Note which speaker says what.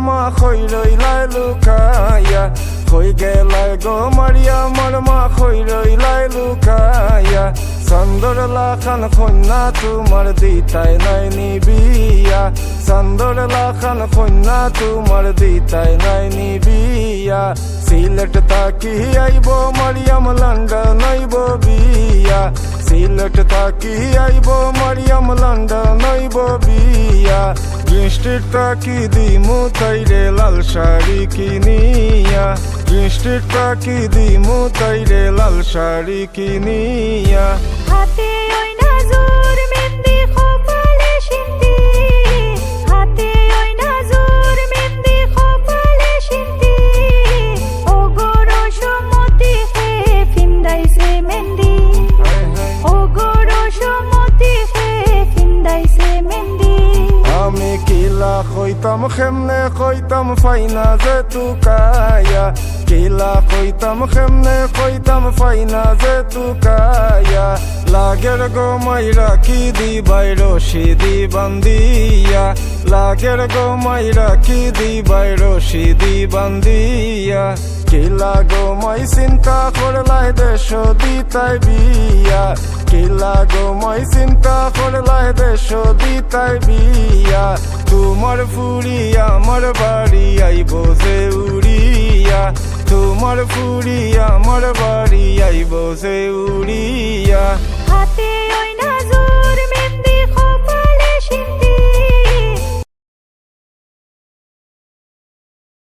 Speaker 1: মা খই রইলাই লুকাইয়া। কই গেলাই গো মারিয়া মোর মা খই রইলাই লুকাইয়া। চন্দর লাখান কন্যা তোমার দিতাই নাই নিবিয়া। চন্দর লাখান কন্যা তোমার দিতাই নাই নিবিয়া। সিলেট তাকি আইব বিয়া সিলেট থাকি আইব মারিয়াম, লন্ডন আইব বিয়া। গ্রিন স্ট্রিট থাকি দিমু তাইরে লাল শাড়ি কিনিয়া। গ্রিন স্ট্রিট থাকি দিমু তাইরে লাল শাড়ি কিনিয়া। কইতাম খেমনে কইতাম ফাইনা যে তুকায়া কিলা কইতাম খেমনে কইতাম ফাইনা যে তুকায়া লাগের গো মাইরা কি দিবাই রশি দি বান্দিয়া। লাগের গো মাইরা কি দিবাই রশি দি বান্দিয়া। কিলা গো মাই চিন্তা করলাই দেশ দিতাই বিয়া। কিলা গো মই চিন্তা করলাই দেশ দিতাই বিয়া। তোমার ফুরি আমার বাড়ি আইব সে উড়িয়া তোমার ফুরি আমার বাড়ি আইব সে উড়িয়া
Speaker 2: হাতে